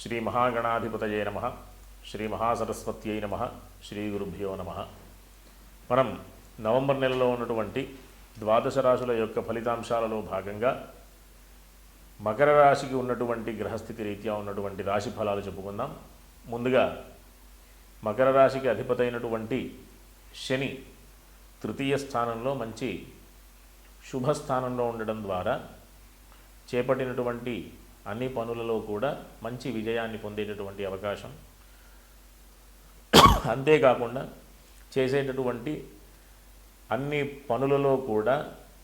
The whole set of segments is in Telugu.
శ్రీ మహాగణాధిపతయే నమ. శ్రీ మహాసరస్వత్యై నమ. శ్రీ గురుభ్యో నమ. మనం నవంబర్ నెలలో ఉన్నటువంటి ద్వాదశ రాశుల యొక్క ఫలితాంశాలలో భాగంగా మకర రాశికి ఉన్నటువంటి గ్రహస్థితి రీత్యా ఉన్నటువంటి రాశి ఫలాలు చెప్పుకుందాం. ముందుగా మకర రాశికి అధిపతైనటువంటి శని తృతీయ స్థానంలో మంచి శుభస్థానంలో ఉండడం ద్వారా చేపట్టినటువంటి అన్ని పనులలో కూడా మంచి విజయాన్ని పొందేటటువంటి అవకాశం. అంతేకాకుండా చేసేటటువంటి అన్ని పనులలో కూడా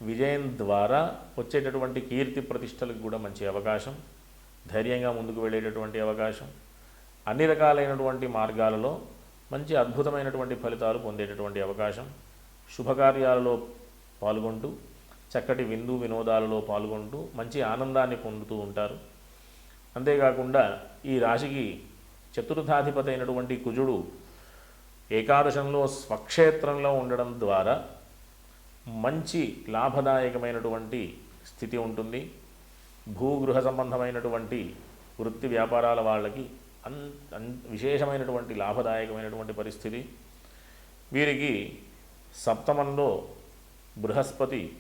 విజయం ద్వారా వచ్చేటటువంటి కీర్తి ప్రతిష్టలకు కూడా మంచి అవకాశం ధైర్యంగా ముందుకు వెళ్ళేటటువంటి అవకాశం అన్ని రకాలైనటువంటి మార్గాలలో మంచి అద్భుతమైనటువంటి ఫలితాలు పొందేటటువంటి అవకాశం. శుభకార్యాలలో పాల్గొంటూ చక్కటి విందు వినోదాలలో పాల్గొంటూ మంచి ఆనందాన్ని పొందుతూ ఉంటారు. అంతేకాకుండా ఈ రాశికి చతుర్థాధిపతి అయినటువంటి కుజుడు ఏకాదశంలో స్వక్షేత్రంలో ఉండడం ద్వారా మంచి లాభదాయకమైనటువంటి స్థితి ఉంటుంది. భూగృహ సంబంధమైనటువంటి వృత్తి వ్యాపారాల వాళ్ళకి అన్ అన్ విశేషమైనటువంటి లాభదాయకమైనటువంటి పరిస్థితి. వీరికి సప్తమంలో బృహస్పతి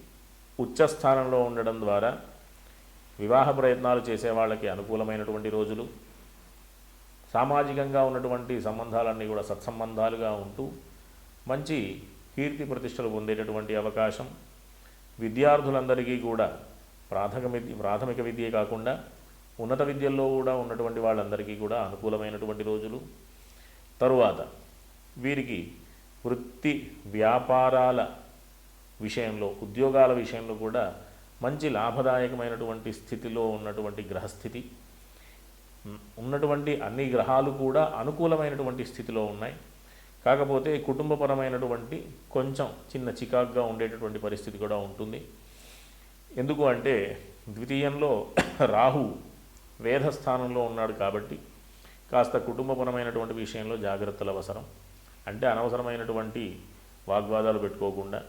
ఉచ్చస్థానంలో ఉండడం ద్వారా వివాహ ప్రయత్నాలు చేసే వాళ్ళకి అనుకూలమైనటువంటి రోజులు సామాజికంగా ఉన్నటువంటి సంబంధాలన్నీ కూడా సత్సంబంధాలుగా ఉంటూ మంచి కీర్తి ప్రతిష్టలు పొందేటటువంటి అవకాశం విద్యార్థులందరికీ కూడా ప్రాథమిక విద్య ప్రాథమిక విద్యే కాకుండా ఉన్నత విద్యల్లో కూడా ఉన్నటువంటి వాళ్ళందరికీ కూడా అనుకూలమైనటువంటి రోజులు. తరువాత వీరికి వృత్తి వ్యాపారాల విషయంలో ఉద్యోగాల విషయంలో కూడా మంచి లాభదాయకమైనటువంటి స్థితిలో ఉన్నటువంటి గ్రహస్థితి. ఉన్నటువంటి అన్ని గ్రహాలు కూడా అనుకూలమైనటువంటి స్థితిలో ఉన్నాయి. కాకపోతే కుటుంబపరమైనటువంటి కొంచెం చిన్న చికాగ్గా ఉండేటటువంటి పరిస్థితి కూడా ఉంటుంది. ఎందుకు అంటే ద్వితీయంలో రాహు వేధస్థానంలో ఉన్నాడు కాబట్టి కాస్త కుటుంబపరమైనటువంటి విషయంలో జాగ్రత్తలు అవసరం. అంటే అనవసరమైనటువంటి వాగ్వాదాలు పెట్టుకోకుండా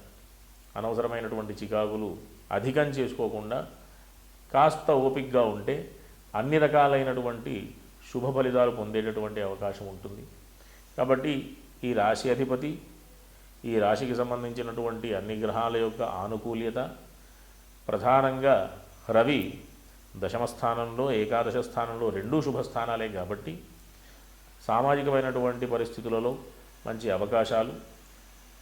అనవసరమైనటువంటి చికాకులు అధికం చేసుకోకుండా కాస్త ఓపిక్గా ఉంటే అన్ని రకాలైనటువంటి శుభ ఫలితాలు పొందేటటువంటి అవకాశం ఉంటుంది. కాబట్టి ఈ రాశి అధిపతి ఈ రాశికి సంబంధించినటువంటి అన్ని గ్రహాల యొక్క ఆనుకూల్యత ప్రధానంగా రవి దశమ స్థానంలో ఏకాదశ స్థానంలో రెండూ శుభస్థానాలే కాబట్టి సామాజికమైనటువంటి పరిస్థితులలో మంచి అవకాశాలు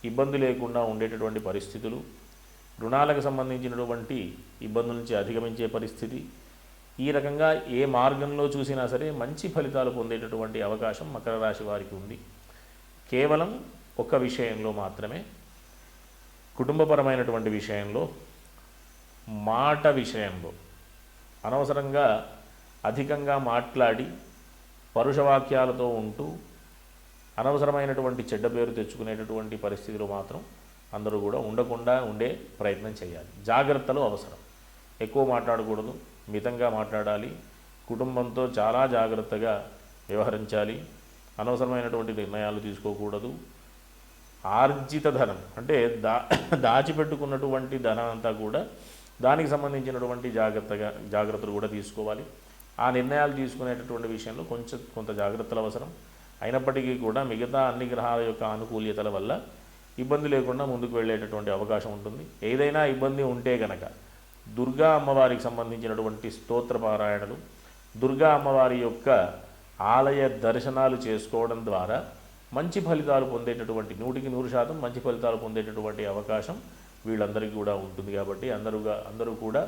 ఇబ్బంది లేకుండా ఉండేటటువంటి పరిస్థితులు రుణాలకు సంబంధించినటువంటి ఇబ్బందుల నుంచి అధిగమించే పరిస్థితి ఈ రకంగా ఏ మార్గంలో చూసినా సరే మంచి ఫలితాలు పొందేటటువంటి అవకాశం మకర రాశి వారికి ఉంది. కేవలం ఒక విషయంలో మాత్రమే కుటుంబపరమైనటువంటి విషయంలో మాట విషయంలో. అనవసరంగా అధికంగా మాట్లాడి పరుషవాక్యాలతో ఉంటూ అనవసరమైనటువంటి చెడ్డ పేరు తెచ్చుకునేటటువంటి పరిస్థితులు మాత్రం అందరూ కూడా ఉండకుండా ఉండే ప్రయత్నం చేయాలి. జాగ్రత్తలు అవసరం. ఎక్కువ మాట్లాడకూడదు మితంగా మాట్లాడాలి కుటుంబంతో చాలా జాగ్రత్తగా వ్యవహరించాలి అనవసరమైనటువంటి నిర్ణయాలు తీసుకోకూడదు. ఆర్జిత ధనం అంటే దా దాచిపెట్టుకున్నటువంటి ధనం అంతా కూడా దానికి సంబంధించినటువంటి జాగ్రత్తగా జాగ్రత్తలు కూడా తీసుకోవాలి. ఆ నిర్ణయాలు తీసుకునేటటువంటి విషయంలో కొంచెం కొంత జాగ్రత్తలు అవసరం. అయినప్పటికీ కూడా మిగతా అన్ని గ్రహాల యొక్క ఆనుకూల్యతల వల్ల ఇబ్బంది లేకుండా ముందుకు వెళ్ళేటటువంటి అవకాశం ఉంటుంది. ఏదైనా ఇబ్బంది ఉంటే గనక దుర్గా అమ్మవారికి సంబంధించినటువంటి స్తోత్ర పారాయణలు దుర్గా అమ్మవారి యొక్క ఆలయ దర్శనాలు చేసుకోవడం ద్వారా మంచి ఫలితాలు పొందేటటువంటి నూటికి నూరు శాతం మంచి ఫలితాలు పొందేటటువంటి అవకాశం వీళ్ళందరికీ కూడా ఉంటుంది కాబట్టి అందరుగా అందరూ కూడా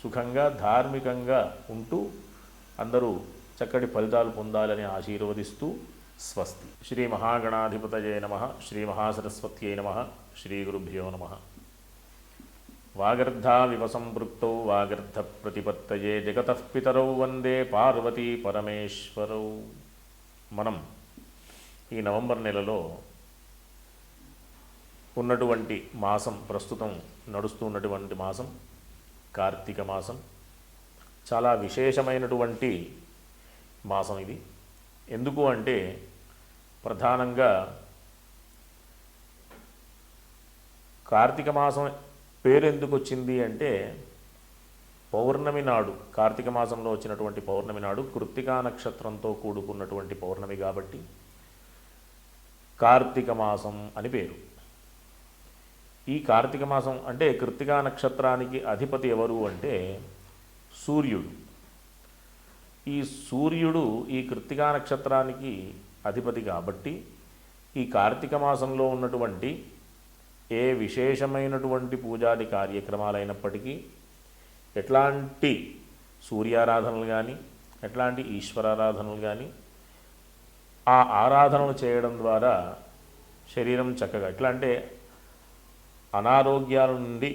సుఖంగా ధార్మికంగా ఉంటూ అందరూ చక్కటి ఫలితాలు పొందాలని ఆశీర్వదిస్తూ స్వస్తి. శ్రీ మహాగణాధిపతయే నమ శ్రీ మహాసరస్వత్యై నమ శ్రీ గురుభ్యో నమ. వాగర్ధావివ సంపృక్తౌ వాగర్ధ ప్రతిపత్తయే జగతః పితరౌ వందే పార్వతీ పరమేశ్వరౌ. మనం ఈ నవంబర్ నెలలో ఉన్నటువంటి మాసం ప్రస్తుతం నడుస్తున్నటువంటి మాసం కార్తీక మాసం చాలా విశేషమైనటువంటి మాసం ఇది. ఎందుకు అంటే ప్రధానంగా కార్తీక మాసం పేరు ఎందుకు వచ్చింది అంటే పౌర్ణమి నాడు కార్తీక మాసంలో వచ్చినటువంటి పౌర్ణమి నాడు కృత్తికా నక్షత్రంతో కూడుకున్నటువంటి పౌర్ణమి కాబట్టి కార్తీక మాసం అని పేరు. ఈ కార్తీక మాసం అంటే కృత్తికా నక్షత్రానికి అధిపతి ఎవరు అంటే సూర్యుడు. ఈ సూర్యుడు ఈ కృత్తికా నక్షత్రానికి అధిపతి కాబట్టి ఈ కార్తీక మాసంలో ఉన్నటువంటి ఏ విశేషమైనటువంటి పూజాది కార్యక్రమాలైనప్పటికీ ఎట్లాంటి సూర్యారాధనలు కానీ ఎట్లాంటి ఈశ్వరారాధనలు కానీ ఆ ఆరాధనలు చేయడం ద్వారా శరీరం చక్కగా ఎట్లా అంటే అనారోగ్యాల నుండి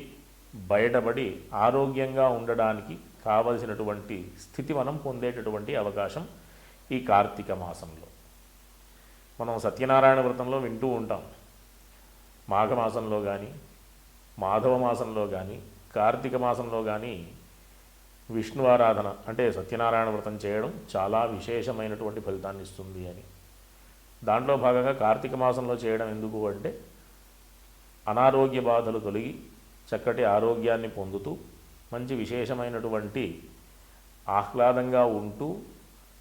బయటపడి ఆరోగ్యంగా ఉండడానికి కావలసినటువంటి స్థితి మనం పొందేటటువంటి అవకాశం ఈ కార్తీక మాసంలో. మనం సత్యనారాయణ వ్రతంలో వింటూ ఉంటాం. మాఘమాసంలో కానీ మాధవ మాసంలో కానీ కార్తీక మాసంలో కానీ విష్ణు ఆరాధన అంటే సత్యనారాయణ వ్రతం చేయడం చాలా విశేషమైనటువంటి ఫలితాన్ని ఇస్తుంది అని. దాంట్లో భాగంగా కార్తీక మాసంలో చేయడం ఎందుకు అంటే అనారోగ్య బాధలు తొలగి చక్కటి ఆరోగ్యాన్ని పొందుతూ మంచి విశేషమైనటువంటి ఆహ్లాదంగా ఉంటూ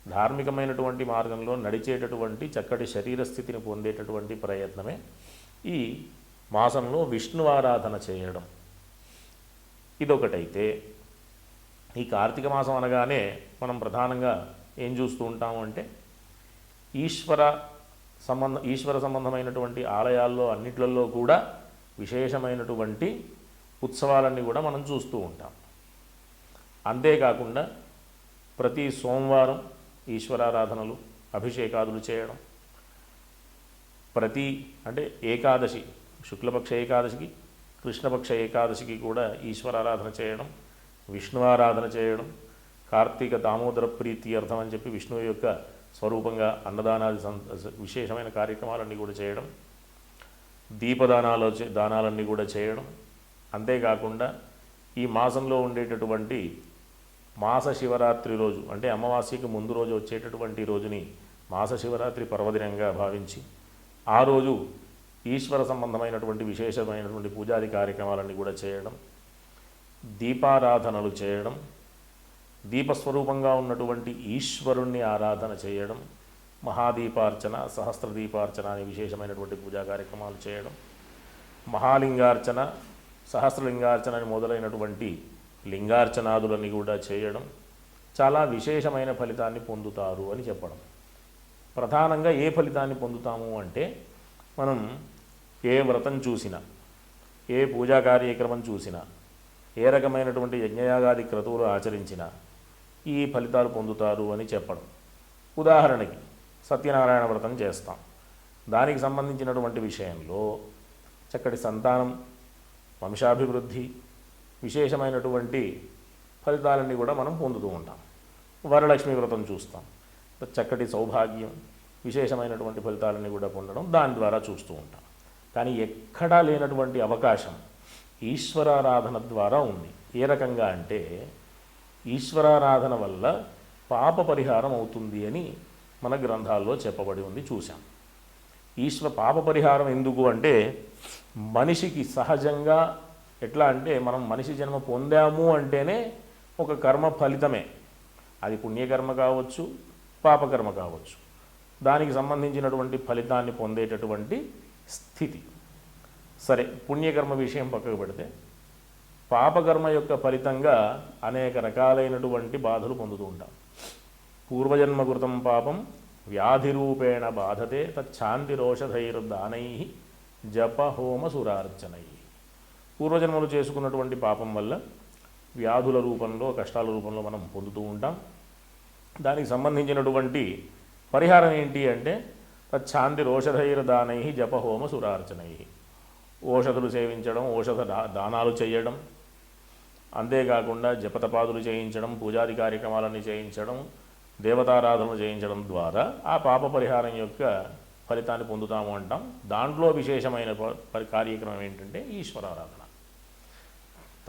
ధార్మికమైనటువంటి మార్గంలో నడిచేటటువంటి చక్కటి శరీర స్థితిని పొందేటటువంటి ప్రయత్నమే ఈ మాసంలో విష్ణు ఆరాధన చేయడం. ఇదొకటైతే ఈ కార్తీక మాసం అనగానే మనం ప్రధానంగా ఏం చూస్తూ ఉంటాము అంటే ఈశ్వర సంబంధ ఈశ్వర సంబంధమైనటువంటి ఆలయాల్లో అన్నిట్లలో కూడా విశేషమైనటువంటి ఉత్సవాలన్నీ కూడా మనం చూస్తూ ఉంటాం. అంతేకాకుండా ప్రతి సోమవారం ఈశ్వరారాధనలు అభిషేకాదులు చేయడం. ప్రతి అంటే ఏకాదశి శుక్లపక్ష ఏకాదశికి కృష్ణపక్ష ఏకాదశికి కూడా ఈశ్వరారాధన చేయడం విష్ణు ఆరాధన చేయడం కార్తీక దామోదర ప్రీతి అర్థం అని చెప్పి విష్ణువు యొక్క స్వరూపంగా అన్నదానాది విశేషమైన కార్యక్రమాలన్నీ కూడా చేయడం దీపదానాలు దానాలన్నీ కూడా చేయడం. అంతేకాకుండా ఈ మాసంలో ఉండేటటువంటి మాస శివరాత్రి రోజు అంటే అమావాస్యకి ముందు రోజు వచ్చేటటువంటి రోజుని మాస శివరాత్రి పర్వదినంగా భావించి ఆ రోజు ఈశ్వర సంబంధమైనటువంటి విశేషమైనటువంటి పూజాది కార్యక్రమాలన్నీ కూడా చేయడం దీపారాధనలు చేయడం దీపస్వరూపంగా ఉన్నటువంటి ఈశ్వరుణ్ణి ఆరాధన చేయడం మహాదీపార్చన సహస్ర దీపార్చన అనే విశేషమైనటువంటి పూజా కార్యక్రమాలు చేయడం మహాలింగార్చన సహస్రలింగార్చన అని మొదలైనటువంటి లింగార్చనాదులని కూడా చేయడం చాలా విశేషమైన ఫలితాన్ని పొందుతారు అని చెప్పడం. ప్రధానంగా ఏ ఫలితాన్ని పొందుతాము అంటే మనం ఏ వ్రతం చూసినా ఏ పూజా కార్యక్రమం చూసినా ఏ రకమైనటువంటి యజ్ఞయాగాది క్రతువులు ఆచరించినా ఈ ఫలితాలు పొందుతారు అని చెప్పడం. ఉదాహరణకి సత్యనారాయణ వ్రతం చేస్తాం. దానికి సంబంధించినటువంటి విషయంలో చక్కటి సంతానం వంశాభివృద్ధి విశేషమైనటువంటి ఫలితాలన్నీ కూడా మనం పొందుతూ ఉంటాం. వరలక్ష్మి వ్రతం చూస్తాం. చక్కటి సౌభాగ్యం విశేషమైనటువంటి ఫలితాలన్నీ కూడా పొందడం దాని ద్వారా చూస్తూ ఉంటాం. కానీ ఎక్కడా లేనటువంటి అవకాశం ఈశ్వరారాధన ద్వారా ఉంది. ఏ రకంగా అంటే ఈశ్వరారాధన వల్ల పాప పరిహారం అవుతుంది అని మన గ్రంథాల్లో చెప్పబడి ఉంది చూశాం. ఈశ్వర పాప పరిహారం ఎందుకు అంటే మనిషికి సహజంగా ఎట్లా అంటే మనం మనిషి జన్మ పొందాము అంటేనే ఒక కర్మ ఫలితమే. అది పుణ్యకర్మ కావచ్చు పాపకర్మ కావచ్చు. దానికి సంబంధించినటువంటి ఫలితాన్ని పొందేటటువంటి స్థితి. సరే పుణ్యకర్మ విషయం పక్కకు పెడితే పాపకర్మ యొక్క ఫలితంగా అనేక రకాలైనటువంటి బాధలు పొందుతూ ఉంటాం. పూర్వజన్మకృతం పాపం వ్యాధిరూపేణ బాధతే తచ్చాంతిరోషధైర్దానై జప హోమ సురార్చనై పూర్వజన్మలు చేసుకున్నటువంటి పాపం వల్ల వ్యాధుల రూపంలో కష్టాల రూపంలో మనం పొందుతూ ఉంటాం. దానికి సంబంధించినటువంటి పరిహారం ఏంటి అంటే తచ్చాంతి రోషధైర్దానై జపహోమ సురార్చనై. ఓషధులు సేవించడం ఓషధ దానాలు చేయడం అంతేకాకుండా జపతపాదులు చేయించడం పూజాది కార్యక్రమాలన్నీ చేయించడం దేవతారాధనలు చేయించడం ద్వారా ఆ పాప పరిహారం యొక్క ఫలితాన్ని పొందుతాము అంటాం. దాంట్లో విశేషమైన ప- పరి కార్యక్రమం ఏంటంటే ఈశ్వరారాధన.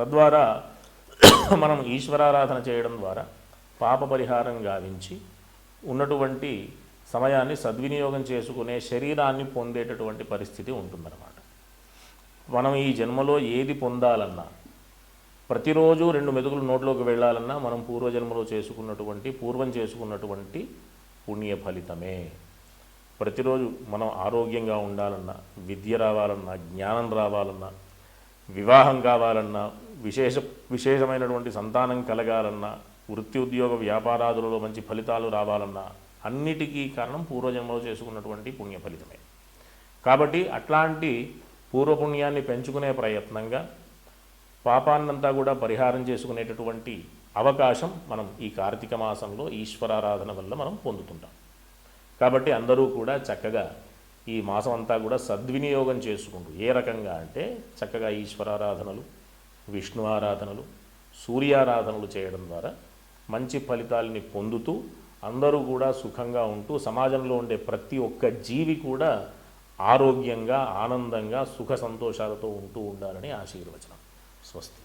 తద్వారా మనం ఈశ్వరారాధన చేయడం ద్వారా పాప పరిహారం గావించి ఉన్నటువంటి సమయాన్ని సద్వినియోగం చేసుకునే శరీరాన్ని పొందేటటువంటి పరిస్థితి ఉంటుందన్నమాట. మనం ఈ జన్మలో ఏది పొందాలన్నా ప్రతిరోజు రెండు మెతుకులు నోట్లోకి వెళ్ళాలన్నా మనం పూర్వజన్మలో చేసుకున్నటువంటి పూర్వం చేసుకున్నటువంటి పుణ్య ఫలితమే. ప్రతిరోజు మనం ఆరోగ్యంగా ఉండాలన్నా విద్య రావాలన్నా జ్ఞానం రావాలన్నా వివాహం కావాలన్నా విశేష విశేషమైనటువంటి సంతానం కలగాలన్నా వృత్తి ఉద్యోగ వ్యాపారాదులలో మంచి ఫలితాలు రావాలన్నా అన్నిటికీ కారణం పూర్వజన్మలో చేసుకున్నటువంటి పుణ్య ఫలితమే. కాబట్టి అట్లాంటి పూర్వపుణ్యాన్ని పెంచుకునే ప్రయత్నంగా పాపాన్నంతా కూడా పరిహారం చేసుకునేటటువంటి అవకాశం మనం ఈ కార్తీక మాసంలో ఈశ్వరారాధన వల్ల మనం పొందుతుంటాం. కాబట్టి అందరూ కూడా చక్కగా ఈ మాసం అంతా కూడా సద్వినియోగం చేసుకుంటూ ఏ రకంగా అంటే చక్కగా ఈశ్వరారాధనలు విష్ణు ఆరాధనలు సూర్యారాధనలు చేయడం ద్వారా మంచి ఫలితాలని పొందుతూ అందరూ కూడా సుఖంగా ఉంటూ సమాజంలో ఉండే ప్రతి ఒక్క జీవి కూడా ఆరోగ్యంగా ఆనందంగా సుఖ సంతోషాలతో ఉంటూ ఉండాలని ఆశీర్వచనం. స్వస్తి.